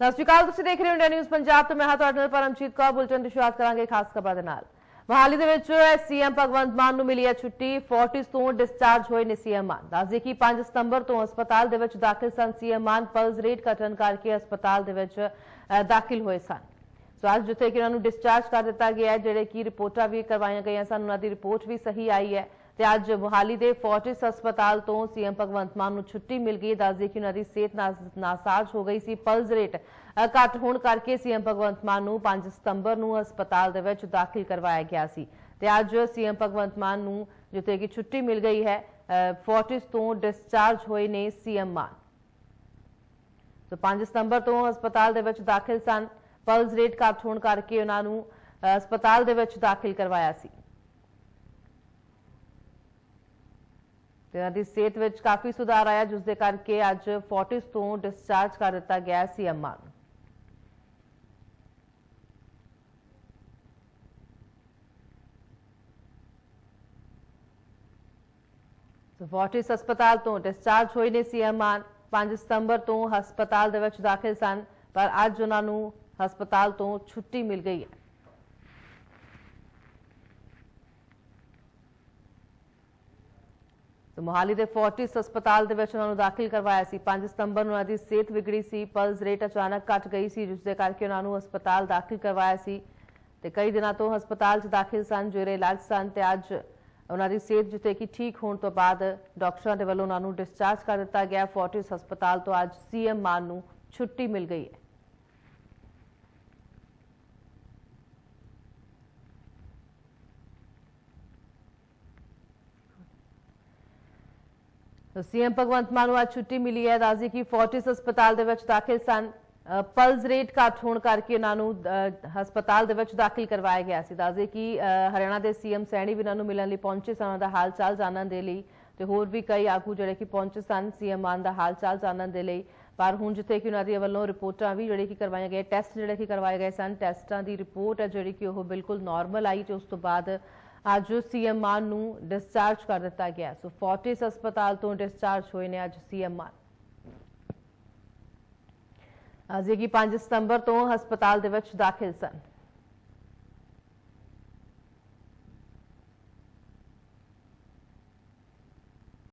ਸਤਿ ਸ਼੍ਰੀ ਅਕਾਲ, ਤੁਸੀਂ ਦੇਖ ਰਹੇ ਹੋ ਇੰਡੀਆ ਨਿਊਜ਼ ਪੰਜਾਬ ਤੋਂ। ਮੈਂ ਹਾਂ ਤੁਹਾਡੇ ਨਾਲ ਪਰਮਜੀਤ ਕੌਰ, ਬੁਲਟਨ ਦੀ ਸ਼ੁਰੂਆਤ ਕਰਾਂਗੇ ਖਾਸ ਖਬਰਾਂ ਦੇ ਨਾਲ। ਮਹਾਲੀ ਦੇ ਵਿੱਚ ਸੀਐਮ ਭਗਵੰਤ ਮਾਨ ਨੂੰ ਮਿਲੀ ਹੈ ਛੁੱਟੀ ਫੋਰਟਿਸ ਤੋਂ ਡਿਸਚਾਰਜ ਹੋਏ ਨੇ ਸੀਐਮ ਮਾਨ। ਦੱਸਦੇ ਕਿ 5 ਸਤੰਬਰ ਤੋਂ ਹਸਪਤਾਲ ਦੇ ਵਿੱਚ ਦਾਖਲ ਸਨ ਸੀਐਮ ਮਾਨ, ਪਲਸ ਰੇਟ ਘਟਣ ਕਰਕੇ ਹਸਪਤਾਲ ਦੇ ਵਿੱਚ ਦਾਖਲ ਹੋਏ ਸਨ। ਸੋ ਅੱਜ ਜਿੱਥੇ ਕਿ ਉਹਨਾਂ ਨੂੰ ਡਿਸਚਾਰਜ ਕਰ ਦਿੱਤਾ ਗਿਆ ਜਿਹੜੇ ਕਿ ਰਿਪੋਰਟਾਂ ਵੀ ਕਰਵਾਈਆਂ ਗਈਆਂ ਸਨ, ਉਹਨਾਂ ਦੀ ਰਿਪੋਰਟ ਵੀ ਸਹੀ ਆਈ ਹੈ। ਤੇ ਅੱਜ ਮੁਹਾਲੀ ਦੇ ਫੋਰਟਿਸ ਹਸਪਤਾਲ ਤੋਂ ਸੀਐਮ ਭਗਵੰਤ ਮਾਨ ਨੂੰ ਛੁੱਟੀ ਮਿਲ ਗਈ। ਦੱਸਦੇ ਕਿ ਉਹਨਾਂ ਦੀ ਸਿਹਤ ਨਾਸਾਜ਼ ਹੋ ਗਈ ਸੀ। ਪਲਸ ਰੇਟ ਘੱਟ ਹੋਣ ਕਰਕੇ ਸੀਐਮ ਭਗਵੰਤ ਮਾਨ ਨੂੰ 5 ਸਤੰਬਰ ਨੂੰ ਹਸਪਤਾਲ ਦੇ ਵਿੱਚ ਦਾਖਲ ਕਰਵਾਇਆ ਗਿਆ ਸੀ। ਤੇ ਅੱਜ ਸੀਐਮ ਭਗਵੰਤ ਮਾਨ ਨੂੰ ਜਿੱਥੇ ਕਿ ਛੁੱਟੀ ਮਿਲ ਗਈ ਹੈ ਫੋਰਟਿਸ ਤੋਂ ਡਿਸਚਾਰਜ ਹੋਏ ਨੇ ਸੀਐਮ ਮਾਨ। ਸੋ 5 ਸਤੰਬਰ ਤੋਂ ਹਸਪਤਾਲ ਦੇ ਵਿੱਚ ਦਾਖਲ ਸਨ। ਪਲਸ ਰੇਟ ਘੱਟ ਹੋਣ ਕਰਕੇ ਉਹਨਾਂ ਨੂੰ ਹਸਪਤਾਲ ਦੇ ਵਿੱਚ ਦਾਖਲ ਕਰਵਾਇਆ ਸੀ। ਤੇ ਉਹਨਾਂ ਦੀ ਸਿਹਤ ਵਿੱਚ ਕਾਫੀ ਸੁਧਾਰ ਆਇਆ, ਜਿਸ ਦੇ ਕਰਕੇ ਅੱਜ ਫੋਰਟਿਸ ਤੋਂ ਡਿਸਚਾਰਜ ਕਰ ਦਿੱਤਾ ਗਿਆ ਸੀ ਅੰਮਾ ਨੂੰ। ਫੋਰਟਿਸ ਹਸਪਤਾਲ ਤੋਂ ਡਿਸਚਾਰਜ ਹੋਏ ਨੇ ਸੀਐਮ ਮਾਨ 5 ਸਤੰਬਰ ਤੋਂ ਹਸਪਤਾਲ ਦੇ ਵਿੱਚ ਦਾਖਲ ਸਨ, ਪਰ ਅੱਜ ਉਹਨਾਂ ਨੂੰ ਹਸਪਤਾਲ ਤੋਂ ਛੁੱਟੀ ਮਿਲ ਗਈ ਹੈ। ਸੋ ਮੋਹਾਲੀ ਦੇ ਫੋਰਟਿਸ ਹਸਪਤਾਲ ਦੇ ਵਿੱਚ ਉਹਨਾਂ ਨੂੰ ਦਾਖਲ ਕਰਵਾਇਆ ਸੀ। 5 ਸਤੰਬਰ ਨੂੰ ਉਹਨਾਂ ਦੀ ਸਿਹਤ ਵਿਗੜੀ ਸੀ। ਪਲਸ ਰੇਟ ਅਚਾਨਕ ਘਟ ਗਈ ਸੀ, ਜਿਸ ਦੇ ਕਰਕੇ ਉਹਨਾਂ ਨੂੰ ਹਸਪਤਾਲ ਦਾਖਲ ਕਰਵਾਇਆ ਸੀ। ਤੇ ਕਈ ਦਿਨਾਂ ਤੋਂ ਹਸਪਤਾਲ 'ਚ ਦਾਖਲ ਸਨ ਜਿਹੜੇ ਇਲਾਜ ਸਨ ਤੇ ਅੱਜ ਉਹਨਾਂ ਦੀ ਸਿਹਤ ਜਿੱਤੇ ਕਿ ਠੀਕ ਹੋਣ ਤੋਂ ਬਾਅਦ ਡਾਕਟਰਾਂ ਦੇ ਵੱਲੋਂ ਉਹਨਾਂ ਨੂੰ ਡਿਸਚਾਰਜ ਕਰ ਦਿੱਤਾ ਗਿਆ। ਫੋਰਟਿਸ ਹਸਪਤਾਲ ਤੋਂ ਅੱਜ ਸੀਐਮ ਮਾਨ ਨੂੰ ਛੁੱਟੀ ਮਿਲ ਗਈ ਹੈ। ਸੀਐਮ ਭਗਵੰਤ ਮਾਨ ਨੂੰ ਅੱਜ ਛੁੱਟੀ ਮਿਲੀ ਹੈ। ਦੱਸਦੀ ਕਿ ਫੋਰਟਿਸ ਹਸਪਤਾਲ ਦੇ ਵਿੱਚ ਦਾਖਲ ਸਨ। ਪਲਸ ਰੇਟ ਘੱਟ ਹੋਣ ਕਰਕੇ ਉਹਨਾਂ ਨੂੰ ਹਸਪਤਾਲ ਦੇ ਵਿੱਚ ਦਾਖਲ ਕਰਵਾਇਆ ਗਿਆ ਸੀ। ਦੱਸਦੇ ਕਿ ਹਰਿਆਣਾ ਦੇ ਸੀਐਮ ਸੈਣੀ ਵੀ ਉਹਨਾਂ ਨੂੰ ਮਿਲਣ ਲਈ ਪਹੁੰਚੇ ਸਨ। ਉਹਨਾਂ ਦਾ ਹਾਲ ਚਾਲ ਜਾਣਨ ਦੇ ਲਈ ਤੇ ਹੋਰ ਵੀ ਕਈ ਆਗੂ ਜਿਹੜੇ ਕਿ ਪਹੁੰਚੇ ਸਨ ਸੀਐਮ ਮਾਨ ਦਾ ਹਾਲ ਚਾਲ ਜਾਣਨ ਦੇ ਲਈ। ਪਰ ਹੁਣ ਜਿੱਥੇ ਕਿ ਉਹਨਾਂ ਦੀ ਵੱਲੋਂ ਰਿਪੋਰਟਾਂ ਵੀ ਜਿਹੜੇ ਕਿ ਕਰਵਾਈਆਂ ਗਏ, ਟੈਸਟ ਜਿਹੜੇ ਕਿ ਕਰਵਾਏ ਗਏ ਸਨ, ਟੈਸਟਾਂ ਦੀ ਰਿਪੋਰਟ ਹੈ ਜਿਹੜੀ ਕਿ ਉਹ ਬਿਲਕੁਲ ਨਾਰਮਲ ਆਈ ਤੇ ਉਸ ਤੋਂ ਬਾਅਦ ਅੱਜ ਸੀਐਮ ਮਾਨ ਨੂੰ ਡਿਸਚਾਰਜ ਕਰ ਦਿੱਤਾ ਗਿਆ ਸੋ ਫੋਰਟਿਸ ਹਸਪਤਾਲ ਤੋਂ ਡਿਸਚਾਰਜ ਹੋਏ ਨੇ ਅੱਜ ਸੀਐਮ ਮਾਨ। ਅਜੇ ਕਿ 5 ਸਤੰਬਰ ਤੋਂ ਹਸਪਤਾਲ ਦੇ ਵਿੱਚ ਦਾਖਲ ਸਨ।